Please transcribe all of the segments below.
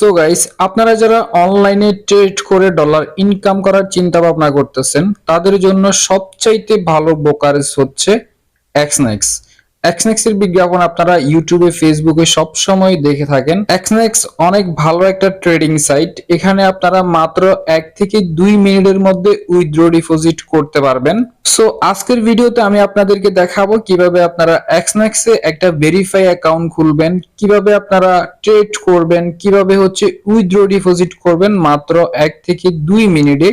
So guys আপনারা যারা অনলাইনে ট্রেড করে ডলার ইনকাম করার চিন্তা ভাবনা করতেছেন, তাদের জন্য সবচাইতে ভালো ব্রোকারেজ হচ্ছে এক্সনেক্স এক্সনেক্স এর বিজ্ঞাপন আপনারা ইউটিউবে ফেসবুকে সব সময় দেখে থাকেন। এক্সনেক্স অনেক ভালো একটা ট্রেডিং সাইট এখানে আপনারা মাত্র এক থেকে দুই মিনিটের মধ্যে উইথড্র ডিপোজিট করতে পারবেন। সো আজকের ভিডিওতে আমি আপনাদেরকে দেখাবো কীভাবে আপনারা এক্সনেক্সে একটা ভেরিফাই অ্যাকাউন্ট খুলবেন, কীভাবে আপনারা ট্রেড করবেন, কীভাবে হচ্ছে উইথড্র ডিপোজিট করবেন মাত্র এক থেকে দুই মিনিটে।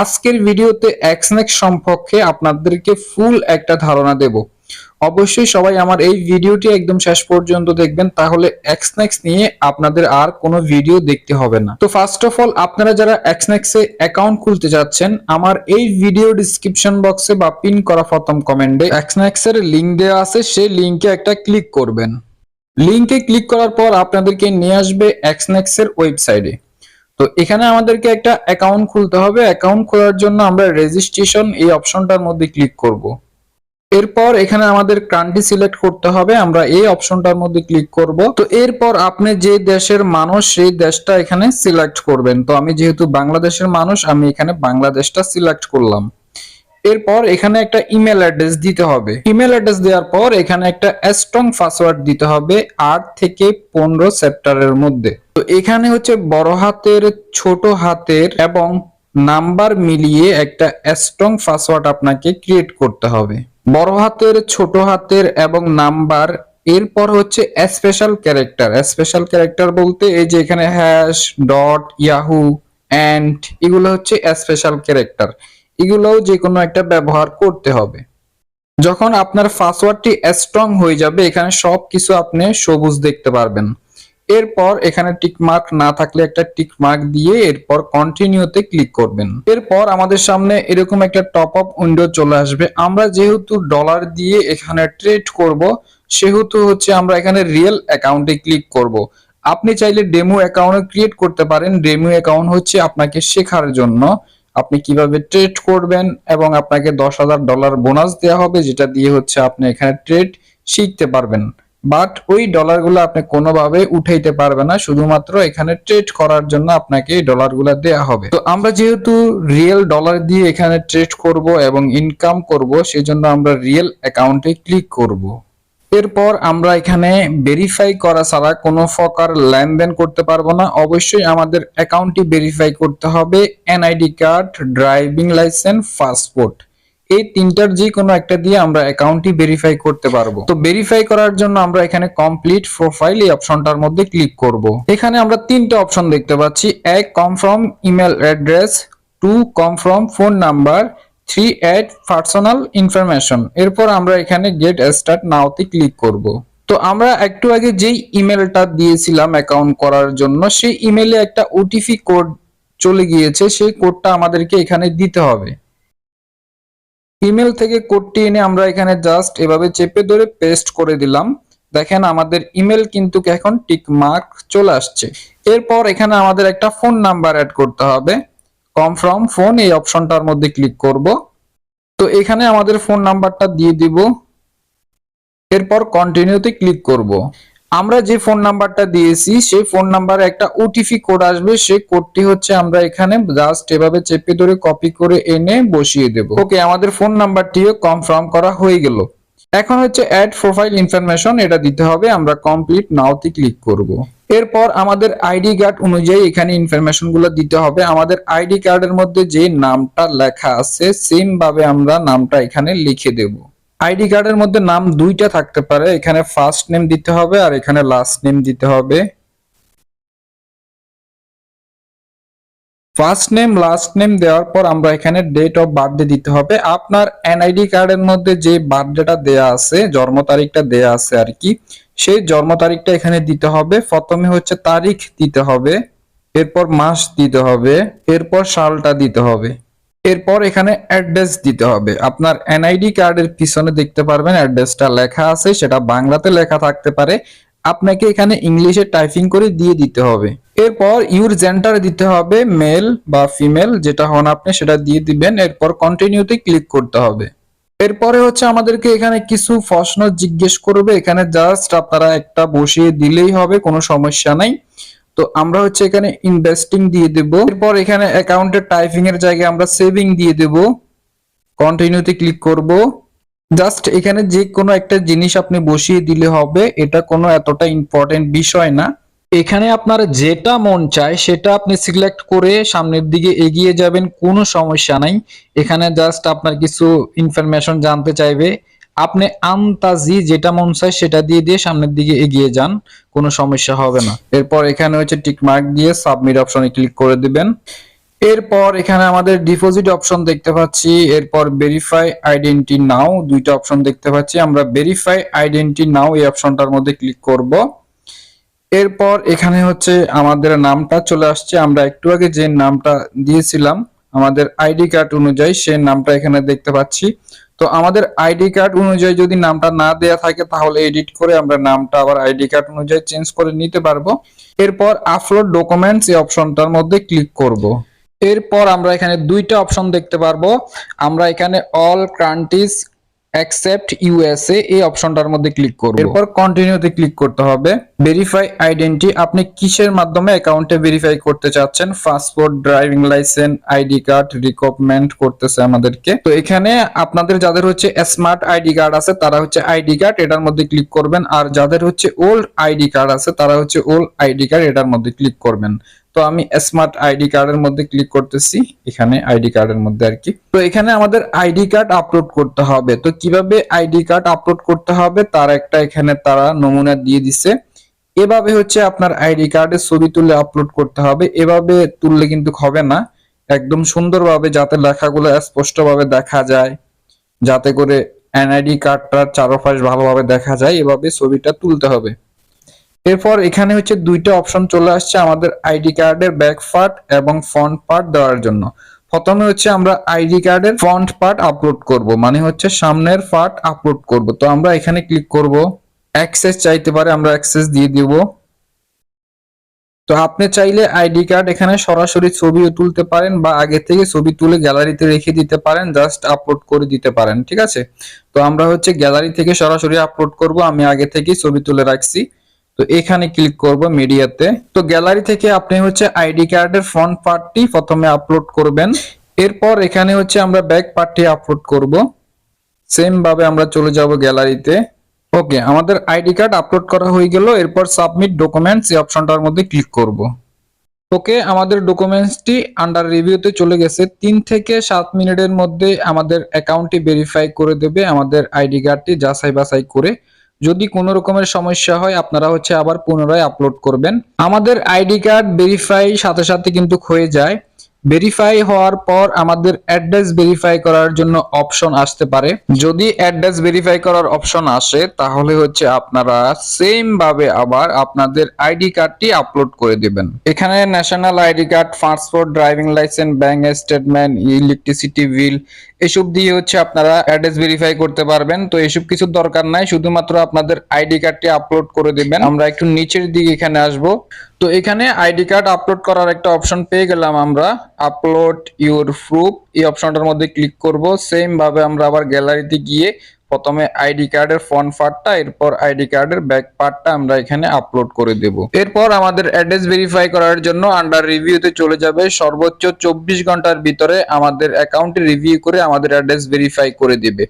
আজকের ভিডিওতে এক্সনেক্স সম্পর্কে আপনাদেরকে ফুল একটা ধারণা দেব। অবশ্যই সবাই আমার এই ভিডিওটি একদম শেষ পর্যন্ত দেখবেন, তাহলে এক্সনেক্স নিয়ে আপনাদের আর কোনো ভিডিও দেখতে হবে না। তো ফার্স্ট অফ অল আপনারা যারা এক্সনেক্সে অ্যাকাউন্ট খুলতে যাচ্ছেন, আমার এই ভিডিও ডিসক্রিপশন বক্সে বা পিন করা প্রথম কমেন্টে এক্সনেক্সের লিংক দেওয়া আছে, সেই লিংকে একটা ক্লিক করবেন। লিংকে ক্লিক করার পর আপনাদেরকে নিয়ে আসবে এক্সনেক্সের ওয়েবসাইটে তো এখানে আমাদেরকে একটা অ্যাকাউন্ট খুলতে হবে। অ্যাকাউন্ট খোলার জন্য আমরা রেজিস্ট্রেশন এই অপশনটার মধ্যে ক্লিক করব। এরপর এখানে আমাদের কান্ট্রি সিলেক্ট করতে হবে। আমরা এই অপশনটার মধ্যে ক্লিক করব। তো এরপর আপনি যে দেশের মানুষ, সেই দেশটা এখানে সিলেক্ট করবেন। তো আমি যেহেতু বাংলাদেশের মানুষ, আমি এখানে বাংলাদেশটা সিলেক্ট করলাম। এরপর এখানে একটা ইমেল অ্যাড্রেস দিতে হবে। ইমেল অ্যাড্রেস দেওয়ার পর এখানে একটা স্ট্রং পাসওয়ার্ড দিতে হবে আট থেকে পনেরো সেপ্টারের মধ্যে। তো এখানে হচ্ছে বড় হাতের, ছোট হাতের এবং নাম্বার মিলিয়ে একটা স্ট্রং পাসওয়ার্ড আপনাকে ক্রিয়েট করতে হবে। বড় হাতের, ছোট হাতের এবং নাম্বার। এরপর হচ্ছে স্পেশাল ক্যারেক্টার স্পেশাল ক্যারেক্টার বলতে এই যে এখানে হ্যাশ ডট ইয়াহু অ্যান্ড এগুলো হচ্ছে স্পেশাল ক্যারেক্টার এগুলোও যে কোনো একটা ব্যবহার করতে হবে। যখন আপনার পাসওয়ার্ডটি স্ট্রং হয়ে যাবে, এখানে সব কিছু আপনি সবুজ দেখতে পারবেন। এরপর এখানে টিক মার্ক না থাকলে একটা টিক মার্ক দিয়ে এরপর কন্টিনিউতে ক্লিক করবেন। এরপর আমাদের সামনে এরকম একটা টপ আপ উইন্ডো চলে আসবে। আমরা যেহেতু ডলার দিয়ে এখানে ট্রেড করব, সেহেতু হচ্ছে আমরা এখানে রিয়েল অ্যাকাউন্টে ক্লিক করব। আপনি চাইলে ডেমো অ্যাকাউন্ট ক্রিয়েট করতে পারেন। ডেমো অ্যাকাউন্ট হচ্ছে আপনাকে শেখার জন্য। আপনি কীভাবে ট্রেড করবেন এবং আপনাকে দশ হাজার ডলার বোনাস দেওয়া হবে, যেটা দিয়ে হচ্ছে আপনি এখানে ট্রেড শিখতে পারবেন। বাট ওই ডলারগুলো আপনি কোনোভাবে উঠাইতে পারবেন না, শুধুমাত্র এখানে ট্রেড করার জন্য আপনাকে এই ডলারগুলো দেয়া হবে। তো আমরা যেহেতু রিয়েল ডলার দিয়ে এখানে ট্রেড করব এবং ইনকাম করব, সেজন্য আমরা রিয়েল অ্যাকাউন্টে ক্লিক করব। এরপর আমরা এখানে ভেরিফাই করা ছাড়া কোনো প্রকার লেনদেন করতে পারব না। অবশ্যই আমাদের অ্যাকাউন্টটি ভেরিফাই করতে হবে NID card driving licence passport এই তিনটার যে কোনো একটা দিয়ে আমরা অ্যাকাউন্টটি ভেরিফাই করতে পারব। তো ভেরিফাই করার জন্য আমরা এখানে কমপ্লিট প্রোফাইল এই অপশনটার মধ্যে ক্লিক করব। এখানে আমরা তিনটা অপশন দেখতে পাচ্ছি। এক confirm email address two confirm phone number three add personal information এরপর আমরা এখানে গেট স্টার্ট নাওতে ক্লিক করব। তো আমরা একটু আগে যেই ইমেলটা দিয়েছিলাম অ্যাকাউন্ট করার জন্য, সেই ইমেলে একটা ওটিপি কোড চলে গিয়েছে। সেই কোডটা আমাদেরকে এখানে দিতে হবে। ইমেল থেকে কোডটি এনে আমরা এখানে জাস্ট এভাবে চেপে ধরে পেস্ট করে দিলাম। দেখেন আমাদের ইমেল কিন্তু এখন টিক মার্ক চলে আসছে। এরপর এখানে আমাদের একটা ফোন নাম্বার অ্যাড করতে হবে। কনফার্ম ফোন এই অপশনটার মধ্যে ক্লিক করব। তো এখানে আমাদের ফোন নাম্বারটা দিয়ে দিব। এরপর কন্টিনিউতে ক্লিক করব। আমরা যে ফোন নাম্বারটা দিয়েছি, সেই ফোন নাম্বারে একটা ওটিপি কোড আসবে। সেই কোডটি হচ্ছে আমরা এখানে জাস্ট এভাবে চেপে ধরে কপি করে এনে বসিয়ে দেব। ওকে আমাদের ফোন নাম্বারটিও কনফার্ম করা হয়ে গেল। এখন হচ্ছে অ্যাড প্রোফাইল ইনফরমেশন এটা দিতে হবে। আমরা কমপ্লিট নাওতে ক্লিক করব। এরপর আমাদের আইডি কার্ড অনুযায়ী এখানে ইনফরমেশনগুলো দিতে হবে। আমাদের আইডি কার্ডের মধ্যে যে নামটা লেখা আছে সেম ভাবে আমরা নামটা এখানে লিখে দেব। আইডি কার্ডের মধ্যে নাম দুইটা থাকতে পারে। এখানে ফার্স্ট নেম দিতে হবে আর এখানে লাস্ট নেম দিতে হবে। ফার্স্ট নেম লাস্ট নেম দেওয়ার পর আমরা এখানে ডেট অফ বার্থডে দিতে হবে। আপনার এনআইডি কার্ডের মধ্যে যে বার্থডেটা দেয়া আছে, জন্ম তারিখটা দেয়া আছে আর কি, সেই জন্ম তারিখটা এখানে দিতে হবে। প্রথমে হচ্ছে তারিখ দিতে হবে, এরপর মাস দিতে হবে, এরপর সালটা দিতে হবে। এরপর এখানে অ্যাড্রেস দিতে হবে। আপনার এনআইডি কার্ডের পিছনে দেখতে পারবেন অ্যাড্রেসটা লেখা আছে, সেটা বাংলাতে লেখা থাকতে পারে। আপনাকে এখানে ইংলিশে টাইপিং করে দিয়ে দিতে হবে। এরপর ইউর জেন্ডার দিতে হবে মেল বা ফিমেল যেটা হন আপনি সেটা দিয়ে দিবেন। এরপর কন্টিনিউতে ক্লিক করতে হবে। এরপরে হচ্ছে আমাদেরকে এখানে কিছু প্রশ্ন জিজ্ঞেস করবে। এখানে জাস্ট আপনারা একটা বসিয়ে দিলেই হবে, কোনো সমস্যা নাই। তো আমরা হচ্ছে এখানে ইনভেস্টিং দিয়ে দেব। এরপর এখানে অ্যাকাউন্টের টাইপিং এর জায়গায় আমরা সেভিং দিয়ে দেব। কন্টিনিউতে ক্লিক করব। জাস্ট এখানে যে কোনো একটা জিনিস আপনি বসিয়ে দিলে হবে, এটা কোনো এতটা ইম্পর্টেন্ট বিষয় না। এখানে আপনার যেটা মন চায়, সেটা আপনি সিলেক্ট করে সামনের দিকে এগিয়ে যাবেন, কোনো সমস্যা নাই। এখানে জাস্ট আপনার কিছু ইনফরমেশন জানতে চাইবে। আপনি আন্তাজি যেটা মন চায় সেটা দিয়ে দিয়ে সামনের দিকে এগিয়ে যান, কোনো সমস্যা হবে না। এরপর এখানে হচ্ছে টিক মার্ক দিয়ে সাবমিট অপশনে ক্লিক করে দিবেন। এরপর এখানে আমাদের ডিপোজিট অপশন দেখতে পাচ্ছি। এরপর ভেরিফাই আইডেন্টি নাও দুইটা অপশন দেখতে পাচ্ছি। আমরা ভেরিফাই আইডেন্টি নাও এই অপশনটার মধ্যে ক্লিক করব। এরপর এখানে হচ্ছে আমাদের নামটা চলে আসছে। আমরা একটু আগে যে নামটা দিয়েছিলাম, আমাদের আইডি কার্ড অনুযায়ী সেই নামটা এখানে দেখতে পাচ্ছি। তো আমাদের আইডি কার্ড অনুযায়ী যদি নামটা না দেয়া থাকে, তাহলে এডিট করে আমরা নামটা আবার আইডি কার্ড অনুযায়ী চেঞ্জ করে নিতে পারব। এরপর আপলোড ডকুমেন্টস এই অপশনটার মধ্যে ক্লিক করব। এরপর আমরা এখানে দুইটা অপশন দেখতে পারব। আমরা এখানে অল কান্ট্রিজ অ্যাকসেপ্ট ইউএসএ এই অপশনটার মধ্যে ক্লিক করব। এরপর কন্টিনিউতে ক্লিক করতে হবে। ভেরিফাই আইডেন্টি আপনি কিসের মাধ্যমে অ্যাকাউন্টে ভেরিফাই করতে চাচ্ছেন? Passport driving licence ID card recommend করতেছে আমাদেরকে। তো এখানে আপনাদের যাদের হচ্ছে স্মার্ট আইডি কার্ড আছে, তারা হচ্ছে আইডি কার্ড এটার মধ্যে ক্লিক করবেন। আর যাদের হচ্ছে ওল্ড আইডি কার্ড আছে, তারা হচ্ছে ওল্ড আইডি কার্ড এটার মধ্যে ক্লিক করবেন। তো আমি স্মার্ট আইডি কার্ডের মধ্যে ক্লিক করতেছি। এখানে আইডি কার্ডের মধ্যে আর কি। তো এখানে আমাদের আইডি কার্ড আপলোড করতে হবে। তো কীভাবে আইডি কার্ড আপলোড করতে হবে? তার একটা এখানে তারা নমুনা দিয়ে দিছে। এভাবে হচ্ছে আপনার আইডি কার্ডের ছবি তুলে আপলোড করতে হবে। এভাবে তুললে কিন্তু হবে না। একদম সুন্দরভাবে যাতে লেখাগুলো স্পষ্টভাবে দেখা যায়। যাতে করে এনআইডি কার্ডটার চারপাশ ভালোভাবে দেখা যায়। এভাবে ছবিটা তুলতে হবে। এরপর এখানে হচ্ছে দুইটা অপশন চলে আসছে আমাদের আইডি কার্ডের ব্যাক পার্ট এবং ফ্রন্ট পার্ট দেওয়ার জন্য। প্রথমে হচ্ছে আমরা আইডি কার্ডের ফ্রন্ট পার্ট আপলোড করব মানে হচ্ছে সামনের পার্ট আপলোড করব। তো আমরা এখানে ক্লিক করব অ্যাক্সেস চাইতে পারে আমরা অ্যাক্সেস দিয়ে দিব। তো আপনি চাইলে আইডি কার্ড এখানে সরাসরি ছবিও তুলতে পারেন বা আগে থেকে ছবি তুলে গ্যালারিতে রেখে দিতে পারেন জাস্ট আপলোড করে দিতে পারেন, ঠিক আছে? তো আমরা হচ্ছে গ্যালারি থেকে সরাসরি আপলোড করব, আমি আগে থেকেই ছবি তুলে রাখছি। তো এখানে ক্লিক করব মিডিয়াতে তো। গ্যালারি থেকে আপনি হচ্ছে আইডি কার্ডের ফ্রন্ট পার্টটি প্রথমে আপলোড করবেন। এরপর এখানে হচ্ছে আমরা ব্যাক পার্টটি আপলোড করব। সেম ভাবে আমরা চলে যাব গ্যালারিতে ওকে আমাদের আইডি কার্ড আপলোড করা হয়ে গেল। এরপর সাবমিট ডকুমেন্টস এই অপশনটার মধ্যে ক্লিক করব। ওকে আমাদের ডকুমেন্টসটি আন্ডার রিভিউতে চলে গেছে। তিন থেকে সাত মিনিটের মধ্যে আমাদের অ্যাকাউন্টটি ভেরিফাই করে দেবে আমাদের আইডি কার্ডটি যাচাই বাছাই করে। যদি কোনো রকমের সমস্যা হয়, আপনারা হচ্ছে আবার পুনরায় আপলোড করবেন। আমাদের আইডি কার্ড ভেরিফাই সাথে সাথে কিন্তু হয়ে যায়। ভেরিফাই হওয়ার পর আমাদের অ্যাড্রেস ভেরিফাই করার জন্য অপশন আসতে পারে। যদি অ্যাড্রেস ভেরিফাই করার অপশন আসে, তাহলে হচ্ছে আপনারা সেম ভাবে আবার আপনাদের আইডি কার্ডটি আপলোড করে দিবেন। এখানে national ID card passport driving licence bank statement electricity bill এসব দিয়ে হচ্ছে আপনারা অ্যাড্রেস ভেরিফাই করতে পারবেন। তো এসব কিছু দরকার নাই, শুধুমাত্র আপনাদের আইডি কার্ডটি আপলোড করে দিবেন। আমরা একটু নিচের দিকে এখানে আসব। তো এখানে আইডি কার্ড আপলোড করার একটা অপশন পেয়ে গেলাম আমরা। আপলোড ইউর প্রুফ এই অপশনটার মধ্যে ক্লিক করব। সেম ভাবে আমরা আবার গ্যালারিতে গিয়ে প্রথমে আইডি কার্ডের ফ্রন্ট পার্টটা এরপর আইডি কার্ডের ব্যাক পার্টটা আমরা এখানে আপলোড করে দেব। এরপর আমাদের অ্যাড্রেস ভেরিফাই করার জন্য আন্ডার রিভিউতে চলে যাবে। সর্বোচ্চ চব্বিশ ঘণ্টার ভিতরে আমাদের অ্যাকাউন্টে রিভিউ করে আমাদের অ্যাড্রেস ভেরিফাই করে দিবে।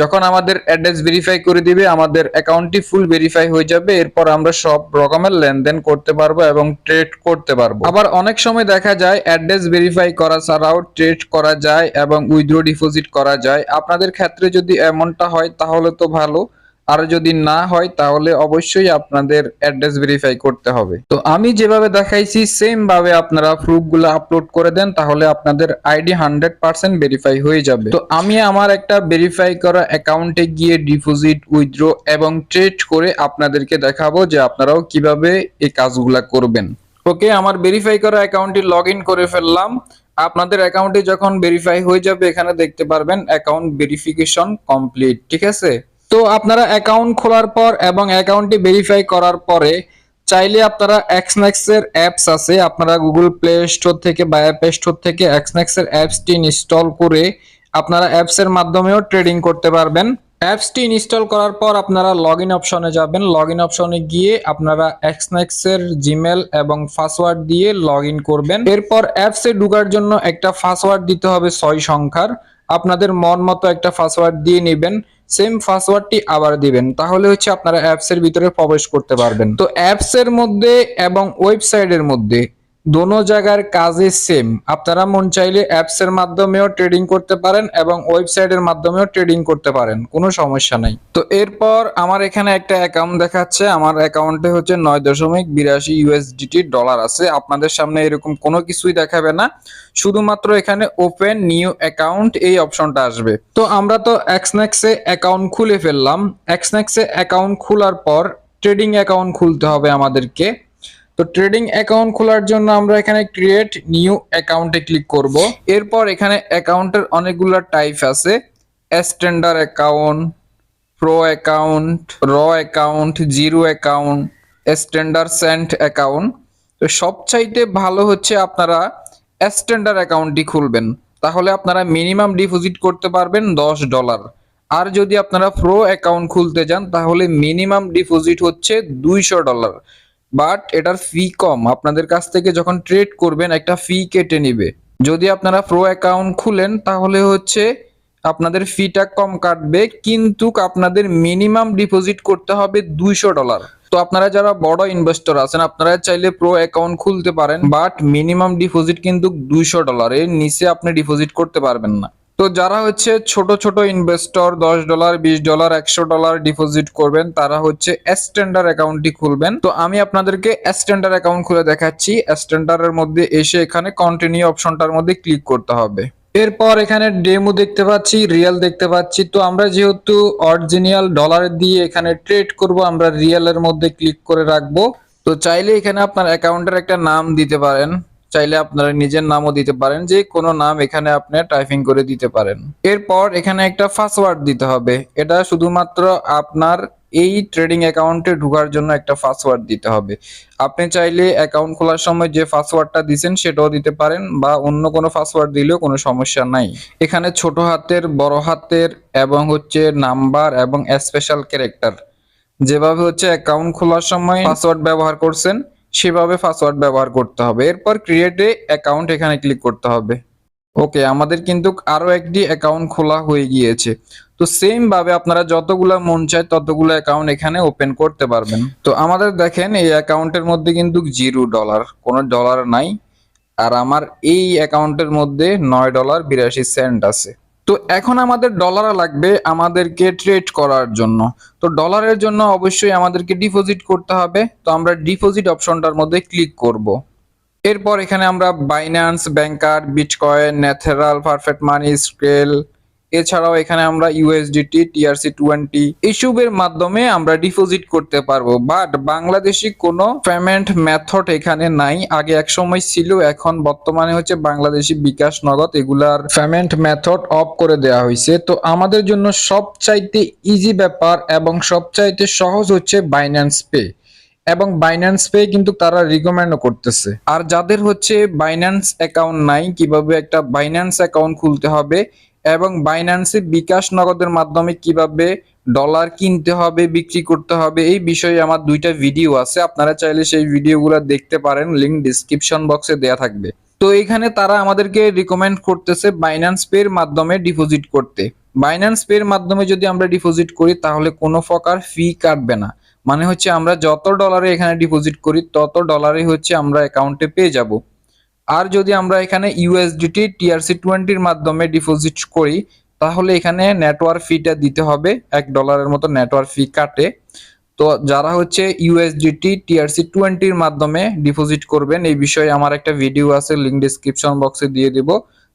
যখন আমাদের অ্যাড্রেস ভেরিফাই করে দিবে, আমাদের অ্যাকাউন্টটি ফুল ভেরিফাই হয়ে যাবে। এরপর আমরা সব রকমের লেনদেন করতে পারব এবং ট্রেড করতে পারব। আবার অনেক সময় দেখা যায় অ্যাড্রেস ভেরিফাই করা ছাড়াও ট্রেড করা যায় এবং উইথড্র ডিপোজিট করা যায়। আপনাদের ক্ষেত্রে যদি এমনটা হয় তাহলে তো ভালো। আর যদি না হয়, তাহলে অবশ্যই আপনাদের অ্যাড্রেস ভেরিফাই করতে হবে। তো আমি যেভাবে দেখাইছি সেম ভাবে আপনারা প্রুফগুলো আপলোড করে দেন, তাহলে আপনাদের আইডি হান্ড্রেড পার্সেন্ট ভেরিফাই হয়ে যাবে। তো আমি আমার একটা ভেরিফাই করা অ্যাকাউন্টে গিয়ে ডিপোজিট উইথড্র এবং ট্রেড করে আপনাদেরকে দেখাবো যে আপনারাও কীভাবে এই কাজগুলা করবেন। ওকে, আমার ভেরিফাই করা অ্যাকাউন্টটি লগ করে ফেললাম। আপনাদের অ্যাকাউন্টে যখন ভেরিফাই হয়ে যাবে, এখানে দেখতে পারবেন অ্যাকাউন্ট ভেরিফিকেশন কমপ্লিট ঠিক আছে? তো আপনারা অ্যাকাউন্ট খোলার পর এবং অ্যাকাউন্টটি ভেরিফাই করার পরে, চাইলে আপনারা এক্সনেক্স এর অ্যাপস আছে, আপনারা গুগল প্লে স্টোর থেকে বা অ্যাপ স্টোর থেকে এক্সনেক্স এর অ্যাপসটি ইনস্টল করে আপনারা অ্যাপস এর মাধ্যমেও ট্রেডিং করতে পারবেন। অ্যাপসটি ইনস্টল করার পর আপনারা লগ ইন অপশনে যাবেন। লগ ইন অপশনে গিয়ে আপনারা এক্সনেক্সের জিমেল এবং পাসওয়ার্ড দিয়ে লগ ইন করবেন। এরপর অ্যাপসে ঢোকার জন্য একটা পাসওয়ার্ড দিতে হবে ছয় সংখ্যার। আপনাদের মন মতো একটা পাসওয়ার্ড দিয়ে নেবেন। সেম পাসওয়ার্ডটি আবার দিবেন। তাহলে হচ্ছে আপনারা অ্যাপসের ভিতরে প্রবেশ করতে পারবেন। তো অ্যাপসের মধ্যে এবং ওয়েবসাইটের মধ্যে দোনো জায়গার কাজে সেম আপনারা মন চাইলে অ্যাপসের মাধ্যমেও ট্রেডিং করতে পারেন এবং ওয়েবসাইটের মাধ্যমেও ট্রেডিং করতে পারেন, কোনো সমস্যা নাই। তো এরপর আমার এখানে একটা অ্যাকাউন্ট দেখাচ্ছে, আমার অ্যাকাউন্টে হচ্ছে নয় দশমিক বিরাশি ইউএসডিটি ডলার আছে। আপনাদের সামনে এরকম কোনো কিছুই দেখাবে না। শুধুমাত্র এখানে ওপেন নিউ অ্যাকাউন্ট এই অপশনটা আসবে। তো আমরা তো এক্সনেক্সে অ্যাকাউন্ট খুলে ফেললাম। এক্সনেক্সে অ্যাকাউন্ট খোলার পর ট্রেডিং অ্যাকাউন্ট খুলতে হবে আমাদেরকে। তো ট্রেডিং অ্যাকাউন্ট খোলার জন্য আমরা এখানে ক্রিয়েট নিউ অ্যাকাউন্টে ক্লিক করব। এরপর এখানে অ্যাকাউন্টের অনেকগুলো টাইপ আছে। Standard account pro account raw account zero account standard cent account তো সবচাইতে ভালো হচ্ছে আপনারা স্ট্যান্ডার্ড অ্যাকাউন্টটি খুলবেন। তাহলে আপনারা মিনিমাম ডিপোজিট করতে পারবেন দশ ডলার আর যদি আপনারা প্রো অ্যাকাউন্ট খুলতে যান, তাহলে মিনিমাম ডিপোজিট হচ্ছে দুইশো ডলার বাট এটার ফি কম। আপনাদের কাছ থেকে যখন ট্রেড করবেন, একটা ফি কেটে নিবে। যদি আপনারা প্রো অ্যাকাউন্ট খুলেন, তাহলে হচ্ছে আপনাদের ফিটা কম কাটবে, কিন্তু আপনাদের মিনিমাম ডিপোজিট করতে হবে দুইশো ডলার তো আপনারা যারা বড় ইনভেস্টর আছেন, আপনারা চাইলে প্রো অ্যাকাউন্ট খুলতে পারেন বাট মিনিমাম ডিপোজিট কিন্তু দুইশো ডলার এর নিচে আপনি ডিপোজিট করতে পারবেন না। তো যারা হচ্ছে ছোট ছোট ইনভেস্টর দশ ডলার বিশ ডলার একশো ডলার ডিপোজিট করবেন, তারা হচ্ছে স্ট্যান্ডার্ড অ্যাকাউন্টটি খুলবেন। তো আমি আপনাদেরকে স্ট্যান্ডার্ড অ্যাকাউন্ট খুলে দেখাচ্ছি। স্ট্যান্ডার্ডের মধ্যে এসে এখানে কন্টিনিউ অপশনটার মধ্যে ক্লিক করতে হবে। এরপর এখানে ডেমো দেখতে পাচ্ছি রিয়েল দেখতে পাচ্ছি। তো আমরা যেহেতু অরিজিনাল ডলার দিয়ে এখানে ট্রেড করব, আমরা রিয়েলের মধ্যে ক্লিক করে রাখব। তো চাইলে এখানে আপনার অ্যাকাউন্টের একটা নাম দিতে পারেন। চাইলে আপনারা নিজের নামও দিতে পারেন, যে কোনো নাম এখানে আপনি টাইপিং করে দিতে পারেন। এরপর এখানে একটা পাসওয়ার্ড দিতে হবে। এটা শুধুমাত্র আপনার এই ট্রেডিং অ্যাকাউন্টে ঢোকার জন্য একটা পাসওয়ার্ড দিতে হবে। আপনি চাইলে অ্যাকাউন্ট খোলার সময় যে পাসওয়ার্ডটা দিছেন সেটাও দিতে পারেন বা অন্য কোনো পাসওয়ার্ড দিলেও কোনো সমস্যা নাই। এখানে ছোট হাতের, বড় হাতের এবং হচ্ছে নাম্বার এবং স্পেশাল ক্যারেক্টার যেভাবে হচ্ছে অ্যাকাউন্ট খোলার সময় পাসওয়ার্ড ব্যবহার করছেন সেভাবে পাসওয়ার্ড ব্যবহার করতে হবে। এরপর ক্রিয়েটে অ্যাকাউন্ট এখানে ক্লিক করতে হবে। ওকে আমাদের কিন্তু আরও একটি অ্যাকাউন্ট খোলা হয়ে গিয়েছে। তো সেম ভাবে আপনারা যতগুলো মন চায় ততগুলো অ্যাকাউন্ট এখানে ওপেন করতে পারবেন। তো আমাদের দেখেন এই অ্যাকাউন্টের মধ্যে কিন্তু জিরো ডলার কোনো ডলার নাই। আর আমার এই অ্যাকাউন্টের মধ্যে নয় ডলার বিরাশি সেন্ট আছে। তো এখন আমাদের ডলার লাগবে আমাদেরকে ট্রেড করার জন্য। তো ডলারের জন্য অবশ্যই আমাদেরকে ডিপোজিট করতে হবে। তো আমরা ডিপোজিট অপশনটার মধ্যে ক্লিক করব। এরপর এখানে আমরা Binance banker bitcoin Neteller perfect money Skrill এছাড়াও এখানে আমরা ইউএসডিটি টিআরসি টোয়েন্টি এসবের মাধ্যমে আমরা ডিপোজিট করতে পারব। বাট বাংলাদেশি কোনো পেমেন্ট মেথড এখানে নাই। আগে এক সময় ছিল, এখন বর্তমানে হচ্ছে বাংলাদেশি বিকাশ নগদ এগুলার পেমেন্ট মেথড অফ করে দেওয়া হয়েছে তো আমাদের জন্য সবচাইতে ইজি ব্যাপার এবং সবচাইতে সহজ হচ্ছে বাইন্যান্স পে এবং বাইন্যান্স পে কিন্তু তারা রিকমেন্ডও করতেছে। আর যাদের হচ্ছে বাইন্যান্স অ্যাকাউন্ট নাই, কীভাবে একটা বাইন্যান্স অ্যাকাউন্ট খুলতে হবে এবং বাইন্যান্সে বিকাশ নগদের মাধ্যমে কীভাবে ডলার কিনতে হবে, বিক্রি করতে হবে, এই বিষয়ে আমার দুইটা ভিডিও আছে। আপনারা চাইলে সেই ভিডিওগুলো দেখতে পারেন লিংক ডিসক্রিপশন বক্সে দেয়া থাকবে। তো এখানে তারা আমাদেরকে রিকমেন্ড করতেছে বাইন্যান্স পে এর মাধ্যমে ডিপোজিট করতে। বাইন্যান্স পে এর মাধ্যমে যদি আমরা ডিপোজিট করি, তাহলে কোনো প্রকার ফি কাটবে না। মানে হচ্ছে আমরা যত ডলারে এখানে ডিপোজিট করি, তত ডলারে হচ্ছে আমরা অ্যাকাউন্টে পেয়ে যাব। আর যদি আমরা এখানে ইউএসডিটি টিআরসি টোয়েন্টির মাধ্যমে ডিপোজিট করি, তাহলে এখানে নেটওয়ার্ক ফিটা দিতে হবে, এক ডলারের মতো নেটওয়ার্ক ফি কাটে। তো যারা হচ্ছে ইউএসডিটি টিআরসি টোয়েন্টির মাধ্যমে ডিপোজিট করবেন, এই বিষয়ে আমার একটা ভিডিও আছে লিঙ্ক ডিসক্রিপশন বক্সে দিয়ে দিব।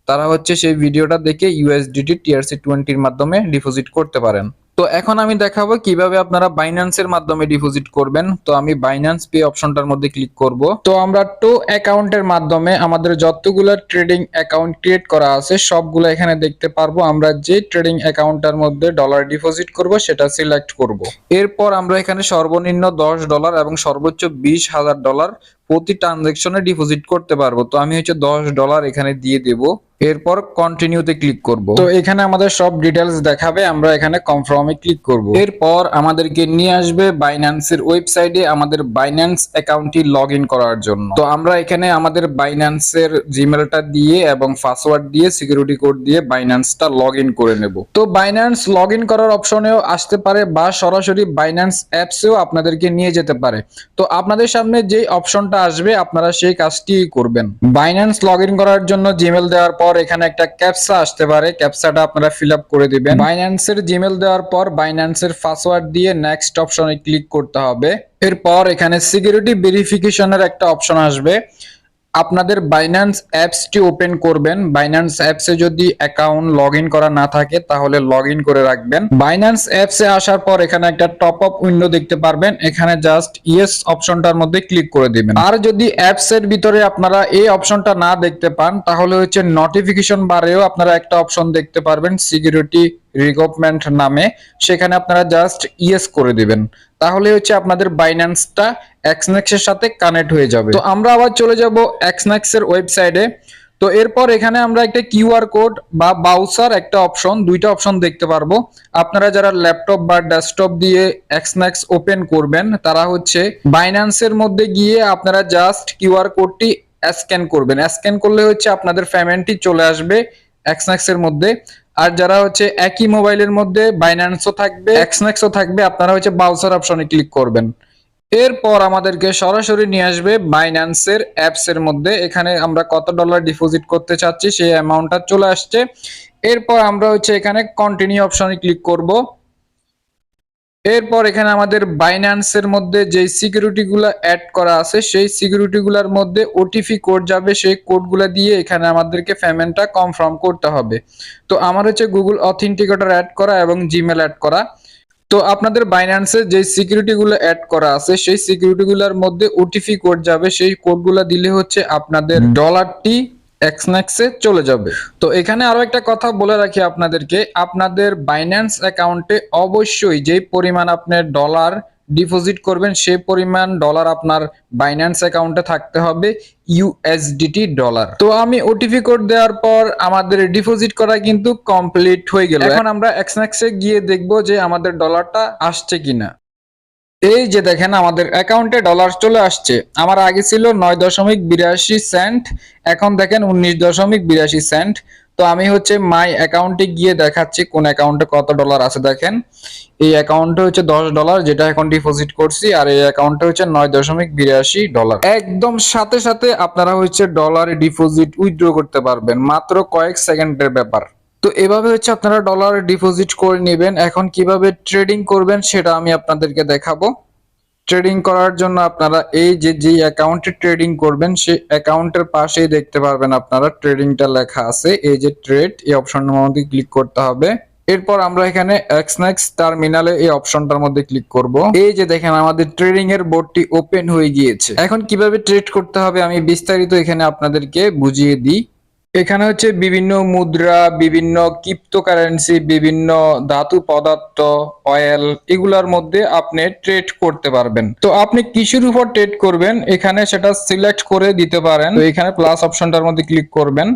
তারা হচ্ছে সেই ভিডিওটা দেখে ইউএসডিটি টিআরসি টোয়েন্টির মাধ্যমে ডিপোজিট করতে পারেন। তো এখন আমি দেখাবো কীভাবে আপনারা বাইন্যান্সের মাধ্যমে ডিপোজিট করবেন। তো আমি বাইন্যান্স পে অপশনটার মধ্যে ক্লিক করব। তো আমরা টো অ্যাকাউন্টের মাধ্যমে আমাদের যতগুলো ট্রেডিং অ্যাকাউন্ট ক্রিয়েট করা আছে, সবগুলো এখানে দেখতে পারব। আমরা যে ট্রেডিং অ্যাকাউন্টটার মধ্যে ডলার ডিপোজিট করব, সেটা সিলেক্ট করব। এরপর আমরা এখানে সর্বনিম্ন দশ ডলার এবং সর্বোচ্চ বিশ হাজার ডলার প্রতি ট্রানজেকশনে ডিপোজিট করতে পারব। তো আমি হচ্ছে দশ ডলার এখানে দিয়ে দেব। এরপর কন্টিনিউতে ক্লিক করব। তো এখানে আমাদের সব ডিটেলস দেখাবে আমরা এখানে কনফার্মে ক্লিক করব। এরপর আমাদেরকে নিয়ে আসবে বাইন্যান্সের ওয়েবসাইটে আমাদের বাইন্যান্স অ্যাকাউন্টটি লগ করার জন্য। তো আমরা এখানে আমাদের বাইন্যান্সের জিমেলটা দিয়ে এবং পাসওয়ার্ড দিয়ে সিকিউরিটি কোড দিয়ে বাইন্যান্সটা লগ করে নেব। তো বাইন্যান্স লগ করার অপশনেও আসতে পারে বা সরাসরি বাইন্যান্স অ্যাপসেও আপনাদেরকে নিয়ে যেতে পারে। তো আপনাদের সামনে যে অপশনটা আসবে আপনারা সেই কাজটি করবেন। বাইন্যান্স লগ ইন করার জন্য জিমেল দেওয়ার পর এখানে একটা ক্যাপসা আসতে পারে। ক্যাপসাটা আপনারা ফিল আপ করে দিবেন। বাইন্যান্সের জিমেল দেওয়ার পর বাইন্যান্সের পাসওয়ার্ড দিয়ে নেক্সট অপশনে ক্লিক করতে হবে। এরপর এখানে সিকিউরিটি ভেরিফিকেশনের একটা অপশন আসবে। আপনাদের বাইন্যান্স অ্যাপসটি ওপেন করবেন। বাইন্যান্স অ্যাপসে যদি অ্যাকাউন্ট লগ করা না থাকে, তাহলে লগ করে রাখবেন। বাইন্যান্স অ্যাপসে আসার পর এখানে একটা টপ আপ উইন্ডো দেখতে পারবেন। এখানে জাস্ট ইয়েস অপশনটার মধ্যে ক্লিক করে দিবেন। আর যদি অ্যাপস এর ভিতরে আপনারা এই অপশনটা না দেখতে পান, তাহলে হচ্ছে নোটিফিকেশন বারেও আপনারা একটা অপশন দেখতে পারবেন। সিকিউরিটি রিকমেন্ড নামে, সেখানে আপনারা জাস্ট ইয়েস করে দিবেন। তাহলে হচ্ছে আপনাদের বাইন্যান্সটা এক্সনেক্স এর সাথে কানেক্ট হয়ে যাবে। তো আমরা আবার চলে যাব এক্সনেক্স এর ওয়েবসাইটে তো এরপর এখানে আমরা একটা কিউআর কোড বা বাউসার একটা অপশন দুইটা অপশন দেখতে পারব। আপনারা যারা ল্যাপটপ বা ডেস্কটপ দিয়ে এক্সনেক্স ওপেন করবেন, তারা হচ্ছে বাইন্যান্সের মধ্যে গিয়ে আপনারা জাস্ট কিউআর কোডটি স্ক্যান করবেন। স্ক্যান করলে হচ্ছে আপনাদের পেমেন্টটি চলে আসবে এক্সনেক্স এর মধ্যে। আর যারা হচ্ছে একই মোবাইলের মধ্যে বাইন্যান্সও থাকবে এক্সনেক্সও থাকবে, আপনারা হচ্ছে বাউসার অপশনে ক্লিক করবেন। এরপর আমাদেরকে সরাসরি নিয়ে আসবে বাইন্যান্সের অ্যাপসের মধ্যে। এখানে আমরা কত ডলার ডিপোজিট করতে চাচ্ছি সেই অ্যামাউন্টটা চলে আসছে। এরপর আমরা হচ্ছে এখানে কন্টিনিউ অপশনে ক্লিক করব। এরপর এখানে আমাদের বাইন্যান্সের মধ্যে যে সিকিউরিটি গুলা অ্যাড করা আছে সেই সিকিউরিটি গুলার মধ্যে ওটিপি কোড যাবে সেই কোডগুলো দিয়ে এখানে আমাদেরকে পেমেন্টটা কনফার্ম করতে হবে। তো আমার হচ্ছে গুগল অথেন্টিকেটর অ্যাড করা এবং জিমেল অ্যাড করা। তো আপনাদের বাইন্যান্সে যে সিকিউরিটি গুলো অ্যাড করা আছে সেই সিকিউরিটি গুলোর মধ্যে ওটিপি কোড যাবে সেই কোডগুলো দিলে হচ্ছে আপনাদের ডলারটি এক্সনেক্সে চলে যাবে। তো এখানে আরও একটা কথা বলে রাখি আপনাদেরকে। আপনাদের বাইন্যান্স অ্যাকাউন্টে অবশ্যই যেই পরিমাণ আপনি ডলার ডিপোজিট করবেন সেই পরিমাণ ডলার আপনার বাইন্যান্স অ্যাকাউন্টে থাকতে হবে ইউএসডিটি ডলার তো আমি ওটিপি কোড দেওয়ার পর আমাদের ডিপোজিট করা কিন্তু কমপ্লিট হয়ে গেল। এখন আমরা এক্সনেক্সে গিয়ে দেখব যে আমাদের ডলারটা আসছে কিনা। এই যে দেখেন আমাদের অ্যাকাউন্টে ডলার চলে আসছে। আমার আগে ছিল নয় দশমিক বিরাশি সেন্ট, এখন দেখেন উনিশ দশমিক বিরাশি সেন্ট। তো আমি হচ্ছে মাই অ্যাকাউন্টে গিয়ে দেখাচ্ছি কোন অ্যাকাউন্টে কত ডলার আছে দেখেন। এই অ্যাকাউন্টে হচ্ছে দশ ডলার যেটা এখন ডিপোজিট করছি, আর এই অ্যাকাউন্টে হচ্ছে নয় দশমিক বিরাশি ডলার। একদম সাথে সাথে আপনারা হচ্ছে ডলার ডিপোজিট উইথড্র করতে পারবেন, মাত্র কয়েক সেকেন্ডের ব্যাপার। তো এভাবে হচ্ছে আপনারা ডলার ডিপোজিট করে নেবেন। এখন কীভাবে ট্রেডিং করবেন সেটা আমি আপনাদেরকে দেখাবো। ট্রেডিং করার জন্য আপনারা এই যে যে অ্যাকাউন্টে ট্রেডিং করবেন, সেই অ্যাকাউন্টের পাশেই দেখতে পারবেন আপনারা ট্রেডিংটা লেখা আছে। এই যে ট্রেড এই অপশনটার মধ্যে ক্লিক করতে হবে। এরপর আমরা এখানে এক্সনেক্স টার্মিনালে এই অপশনটার মধ্যে ক্লিক করব। এই যে দেখেন আমাদের ট্রেডিং এর বোর্ডটি ওপেন হয়ে গিয়েছে। এখন কীভাবে ট্রেড করতে হবে আমি বিস্তারিত এখানে আপনাদেরকে বুঝিয়ে দিই। এখানে হচ্ছে বিভিন্ন মুদ্রা, বিভিন্ন ক্রিপ্টোকারেন্সি বিভিন্ন ধাতু পদার্থ অয়েল এগুলার মধ্যে আপনি ট্রেড করতে পারবেন। তো আপনি কিসের উপর ট্রেড করবেন? এখানে সেটা সিলেক্ট করে দিতে পারেন। এখানে প্লাস অপশনটার মধ্যে ক্লিক করবেন।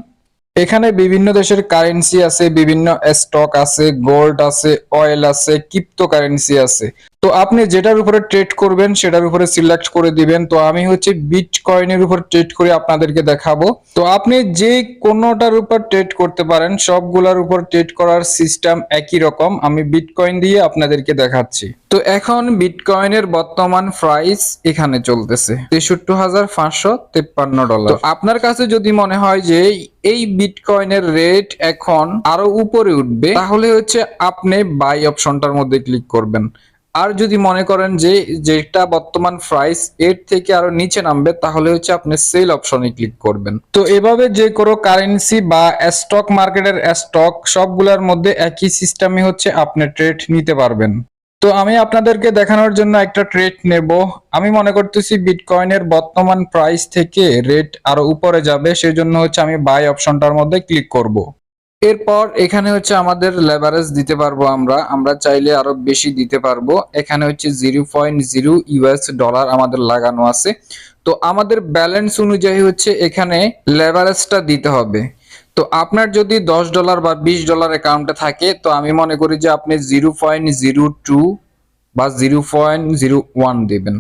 এখানে বিভিন্ন দেশের কারেন্সি আছে, বিভিন্ন স্টক আছে গোল্ড আছে অয়েল আছে ক্রিপ্টোকারেন্সি আছে। তো আপনি যেটার উপরে ট্রেড করবেন, সেটার উপরে সিলেক্ট করে দিবেন। তো আমি হচ্ছে বিট কয়েনের উপর ট্রেড করে আপনাদেরকে দেখাবো। তো আপনি যে কোনোটার উপর ট্রেড করতে পারেন, সবগুলোর উপর ট্রেড করার সিস্টেম একই রকম। আমি বিটকয়েন দিয়ে আপনাদেরকে দেখাচ্ছি। তো এখন বিটকয়েনের বর্তমান প্রাইস এখানে চলতেছে। তেষট্টি হাজার পাঁচশো তেপ্পান্ন ডলার। আপনার কাছে যদি মনে হয় যে এই বিটকয়েনের রেট এখন আরও উপরে উঠবে, তাহলে হচ্ছে আপনি বাই অপশনটার মধ্যে ক্লিক করবেন। আর যদি মনে করেন যে যেটা বর্তমান প্রাইস এর থেকে আরও নিচে নামবে, তাহলে হচ্ছে আপনি সেল অপশনে ক্লিক করবেন। তো এভাবে যে কোনো কারেন্সি বা স্টক মার্কেটের স্টক সবগুলোর মধ্যে একই সিস্টেমে হচ্ছে আপনি ট্রেড নিতে পারবেন। তো আমি আপনাদেরকে দেখানোর জন্য একটা ট্রেড নেব। আমি মনে করতেছি বিটকয়েনের বর্তমান প্রাইস থেকে রেট আরও উপরে যাবে, সেজন্য হচ্ছে আমি বাই অপশনটার মধ্যে ক্লিক করব। এরপর এখানে হচ্ছে আমাদের লেভারেজ দিতে পারব আমরা। আমরা চাইলে আরও বেশি দিতে পারব। এখানে হচ্ছে zero point zero US dollar আমাদের লাগানো আছে। তো আমাদের ব্যালেন্স অনুযায়ী হচ্ছে এখানে লেভারেজটা দিতে হবে। তো আপনার যদি দশ ডলার বা বিশ ডলার অ্যাকাউন্টে থাকে, তো আমি মনে করি যে আপনি জিরো পয়েন্ট জিরো টু বা জিরো পয়েন্ট জিরো ওয়ান দেবেন।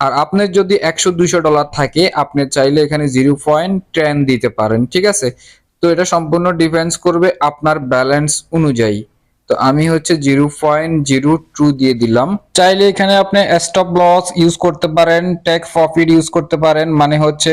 আর আপনার যদি একশো দুইশো ডলার থাকে, আপনি চাইলে এখানে জিরো পয়েন্ট টেন দিতে পারেন, ঠিক আছে? তো এটা সম্পূর্ণ ডিফেন্স করবে আপনার ব্যালেন্স অনুযায়ী। তো আমি হচ্ছে জিরো পয়েন্ট জিরো টু দিয়ে দিলাম। চাইলে এখানে আপনি স্টপ লস ইউজ করতে পারেন টেক প্রফিট ইউজ করতে পারেন মানে হচ্ছে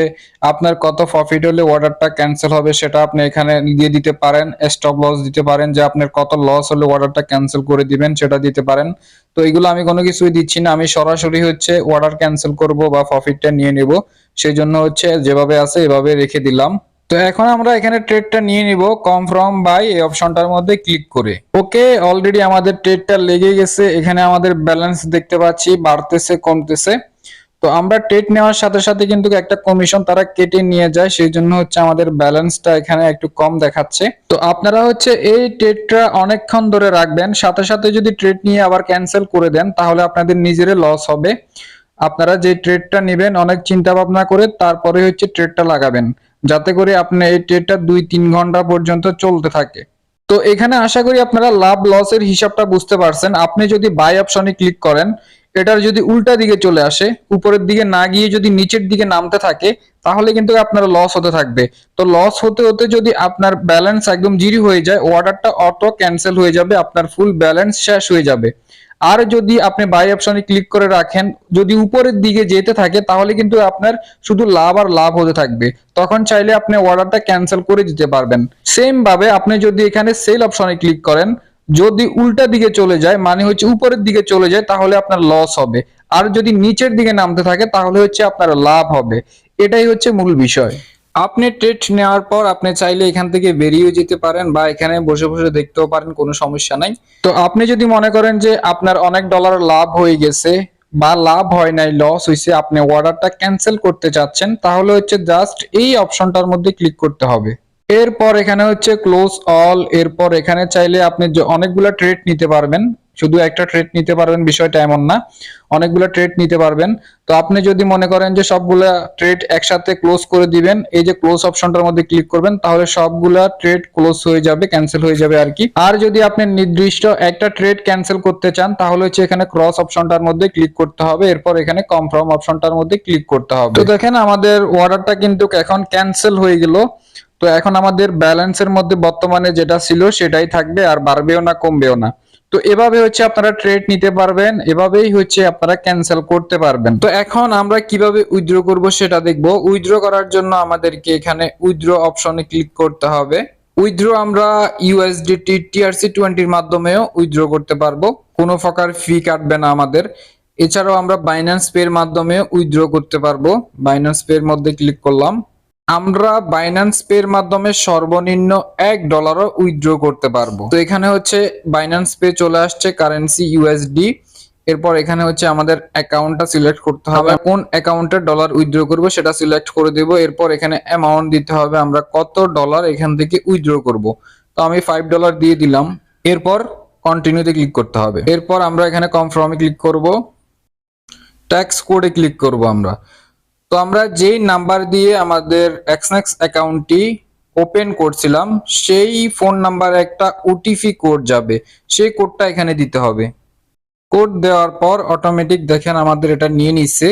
আপনার কত প্রফিট হলে অর্ডারটা ক্যান্সেল হবে সেটা আপনি এখানে দিয়ে দিতে পারেন স্টপ লস দিতে পারেন, যে আপনার কত লস হলে অর্ডারটা ক্যান্সেল করে দিবেন সেটা দিতে পারেন। তো এগুলো আমি কোনো কিছুই দিচ্ছি না, আমি সরাসরি হচ্ছে অর্ডার ক্যান্সেল করব বা প্রফিটটা নিয়ে নেব সেই জন্য হচ্ছে যেভাবে আছে এভাবে রেখে দিলাম। তো এখন আমরা এখানে ট্রেডটা নিয়ে নিব কম ফ্রম বাই এই অপশনটার মধ্যে ক্লিক করে। ওকে অলরেডি আমাদের ট্রেডটা লেগে গেছে, এখানে আমাদের ব্যালেন্স দেখতে পাচ্ছি, বাড়তেছে, কমতেছে। তো আমরা ট্রেড নেওয়ার সাথে সাথে কিন্তু একটা কমিশন তারা কেটে নিয়ে যায়, সেই জন্য হচ্ছে আমাদের ব্যালেন্সটা এখানে একটু কম দেখাচ্ছে। তো আপনারা হচ্ছে এই ট্রেডটা অনেকক্ষণ ধরে রাখবেন, সাথে সাথে যদি ট্রেড নিয়ে আবার ক্যান্সেল করে দেন, তাহলে আপনাদের নিজেরই লস হবে। আপনারা যে ট্রেডটা নেবেন, অনেক চিন্তা ভাবনা করে তারপরে হচ্ছে ট্রেডটা লাগাবেন। যাতে করে আপনি এই ট্রেডটা দুই, তিন ঘণ্টা পর্যন্ত চলতে থাকে। তো এখানে আশা করি আপনারা লাভ লসের হিসাবটা বুঝতে পারছেন। আপনি যদি বাই অপশনে ক্লিক করেন, এটার যদি উল্টা দিকে চলে আসে, উপরের দিকে না গিয়ে যদি নিচের দিকে নামতে থাকে, তাহলে কিন্তু আপনার লস হতে থাকবে। তো লস হতে হতে যদি আপনার ব্যালেন্স একদম জিরো হয়ে যায় অর্ডারটা অটো ক্যান্সেল হয়ে যাবে, আপনার ফুল ব্যালেন্স শেষ হয়ে যাবে। আর যদি আপনি বাই অপশনে ক্লিক করে রাখেন, যদি উপরের দিকে যেতে থাকে, তাহলে কিন্তু আপনার শুধু লাভ আর লাভ হতে থাকবে। তখন চাইলে আপনি অর্ডারটা ক্যান্সেল করে দিতে পারবেন। সেম ভাবে আপনি যদি এখানে সেল অপশনে ক্লিক করেন, যদি উল্টা দিকে চলে যায় মানে হচ্ছে উপরের দিকে চলে যায়, তাহলে আপনার লস হবে। আর যদি নিচের দিকে নামতে থাকে, তাহলে হচ্ছে আপনার লাভ হবে। এটাই হচ্ছে মূল বিষয়। আপনি ট্রেড নেওয়ার পর আপনি চাইলে এখান থেকে বেরিয়ে যেতে পারেন বা এখানে বসে বসে দেখতেও পারেন, কোনো সমস্যা নাই। তো আপনি যদি মনে করেন যে আপনার অনেক ডলার লাভ হয়ে গেছে বা লাভ হয় নাই লস হয়েছে আপনি অর্ডারটা ক্যান্সেল করতে চাচ্ছেন, তাহলে হচ্ছে জাস্ট এই অপশনটার মধ্যে ক্লিক করতে হবে। এরপর এখানে হচ্ছে ক্লোজ অল এরপর এখানে চাইলে আপনি অনেকগুলা ট্রেড নিতে পারবেন। শুধু একটা ট্রেড নিতে পারবেন, বিষয়টা এমন না। অনেকগুলো ট্রেড নিতে পারবেন। তো আপনি যদি মনে করেন যে সবগুলা ট্রেড একসাথে ক্লোজ করে দিবেন, এই যে ক্লোজ অপশনটার মধ্যে ক্লিক করবেন, তাহলে সবগুলা ট্রেড ক্লোজ হয়ে যাবে ক্যান্সেল হয়ে যাবে আর কি। আর যদি আপনি নির্দিষ্ট একটা ট্রেড ক্যান্সেল করতে চান, তাহলে হচ্ছে এখানে ক্রস অপশনটার মধ্যে ক্লিক করতে হবে। এরপর এখানে কনফার্ম অপশনটার মধ্যে ক্লিক করতে হবে। তো দেখেন আমাদের অর্ডারটা কিন্তু এখন ক্যান্সেল হয়ে গেল। তো এখন আমাদের ব্যালেন্সের মধ্যে বর্তমানে যেটা ছিল সেটাই থাকবে, আর বাড়বেও না, কমবেও না। তো এভাবে হচ্ছে আপনারা ট্রেড নিতে পারবেন, এভাবেই হচ্ছে আপনারা ক্যান্সেল করতে পারবেন। তো এখন আমরা কীভাবে উইথড্র করব সেটা দেখব। উইথড্র করার জন্য আমাদেরকে এখানে উইথড্র অপশনে ক্লিক করতে হবে। উইথড্র আমরা ইউএসডিটি টিআরসি টোয়েন্টির মাধ্যমেও উইথড্র করতে পারব। কোনো প্রকার ফি কাটবে না আমাদের। এছাড়াও আমরা বাইন্যান্স এর মাধ্যমে উইথড্র করতে পারব। বাইন্যান্স পে এর মধ্যে ক্লিক করলাম। আমরা বাইন্যান্স পে এর মাধ্যমে সর্বনিম্ন এক ডলারও উইথড্র করতে পারব। তো এখানে হচ্ছে বাইন্যান্স পে চলে আসছে কারেন্সি ইউএসডি এরপর এখানে হচ্ছে আমাদের অ্যাকাউন্টটা সিলেক্ট করতে হবে। কোন অ্যাকাউন্টে ডলার উইথড্র করব সেটা সিলেক্ট করে দেব। এরপর এখানে অ্যামাউন্ট দিতে হবে আমরা কত ডলার এখান থেকে উইথড্র করব। তো আমি ফাইভ ডলার দিয়ে দিলাম। এরপর কন্টিনিউতে ক্লিক করতে হবে। এরপর আমরা এখানে কনফার্মে ক্লিক করব। ট্যাক্স কোডে ক্লিক করব আমরা। তো আমরা যেই নাম্বার দিয়ে আমাদের এক্সনেক্স অ্যাকাউন্টটি ওপেন করছিলাম, সেই ফোন নাম্বারে একটা ওটিপি কোড যাবে। সেই কোডটা এখানে দিতে হবে। কোড দেওয়ার পর অটোমেটিক দেখেন আমাদের এটা নিয়ে নিচ্ছে।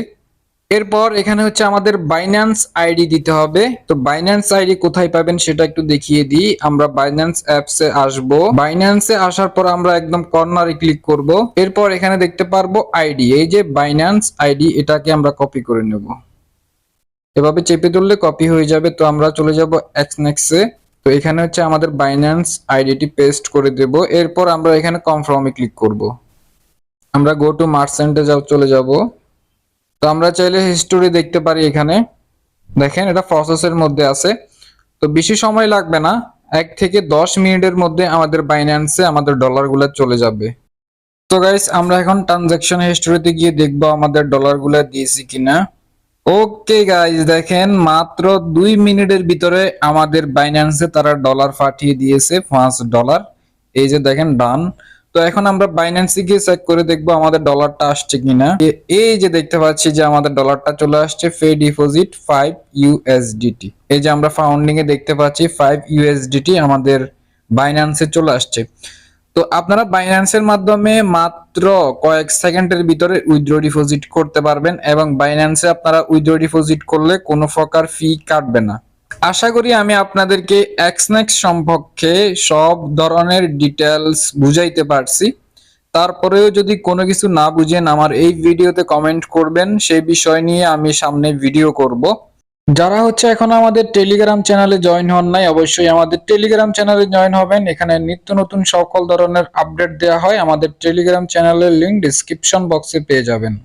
এরপর এখানে হচ্ছে আমাদের বাইন্যান্স আইডি দিতে হবে। তো বাইন্যান্স আইডি কোথায় পাবেন সেটা একটু দেখিয়ে দিই। আমরা বাইন্যান্স অ্যাপসে আসব। বাইন্যান্সে আসার পর আমরা একদম কর্নারে ক্লিক করব। এরপর এখানে দেখতে পারব আইডি এই যে বাইন্যান্স আইডি এটাকে আমরা কপি করে নেব। এভাবে চেপে ধরলে কপি হয়ে যাবে, তো আমরা চলে যাব এক্সনেক্সে তো এখানে হচ্ছে আমাদের বাইন্যান্স আইডিটি পেস্ট করে দেব। এরপর আমরা এখানে কনফার্মে ক্লিক করব। আমরা গো টু মার্সেন্টে যাও, চলে যাব। তো আমরা চাইলে হিস্টোরি দেখতে পারি এখানে। দেখেন, এটা প্রসেসের মধ্যে আছে। তো বেশি সময় লাগবে না। এক থেকে দশ মিনিটের মধ্যে আমাদের বাইন্যান্সে আমাদের ডলারগুলো চলে যাবে। তো গাইস আমরা এখন ট্রানজাকশন হিস্টোরিতে গিয়ে দেখব আমাদের ডলারগুলো দিয়েছি কিনা। ওকে গাইস দেখেন মাত্র দুই মিনিটের ভিতরে আমাদের বাইন্যান্সে তারা ডলার পাঠিয়ে দিয়েছে, পাঁচ ডলার এই যে দেখেন ডান তো এখন আমরা বাইন্যান্সে গিয়ে চেক করে দেখব আমাদের ডলারটা আসছে কিনা। এই যে দেখতে পাচ্ছি যে আমাদের ডলারটা চলে আসছে ফে ডিপোজিট ফাইভ ইউএসডিটি এই যে আমরা ফাউন্ডিং এ দেখতে পাচ্ছি ফাইভ ইউএসডিটি আমাদের বাইন্যান্সে চলে আসছে। তো আপনারা বাইন্যান্সের মাধ্যমে মাত্র কয়েক সেকেন্ডের ভিতরে উইথড্র ডিপোজিট করতে পারবেন এবং বাইন্যান্সে আপনারা উইথড্র ডিপোজিট করলে কোনো প্রকার ফি কাটবে না। আশা করি আমি আপনাদেরকে এক্সনেক্স সম্পর্কে সব ধরনের ডিটেলস বুঝাইতে পারছি। তারপরেও যদি কোনো কিছু না বুঝেন, আমার এই ভিডিওতে কমেন্ট করবেন সেই বিষয় নিয়ে আমি সামনে ভিডিও করব। যারা হচ্ছে এখন আমাদের টেলিগ্রাম চ্যানেলে জয়েন হন নাই, অবশ্যই আমাদের টেলিগ্রাম চ্যানেলে জয়েন হবেন। এখানে নিত্য নতুন সকল ধরনের আপডেট দেওয়া হয়। আমাদের টেলিগ্রাম চ্যানেলের লিংক ডিসক্রিপশন বক্সে পেয়ে যাবেন।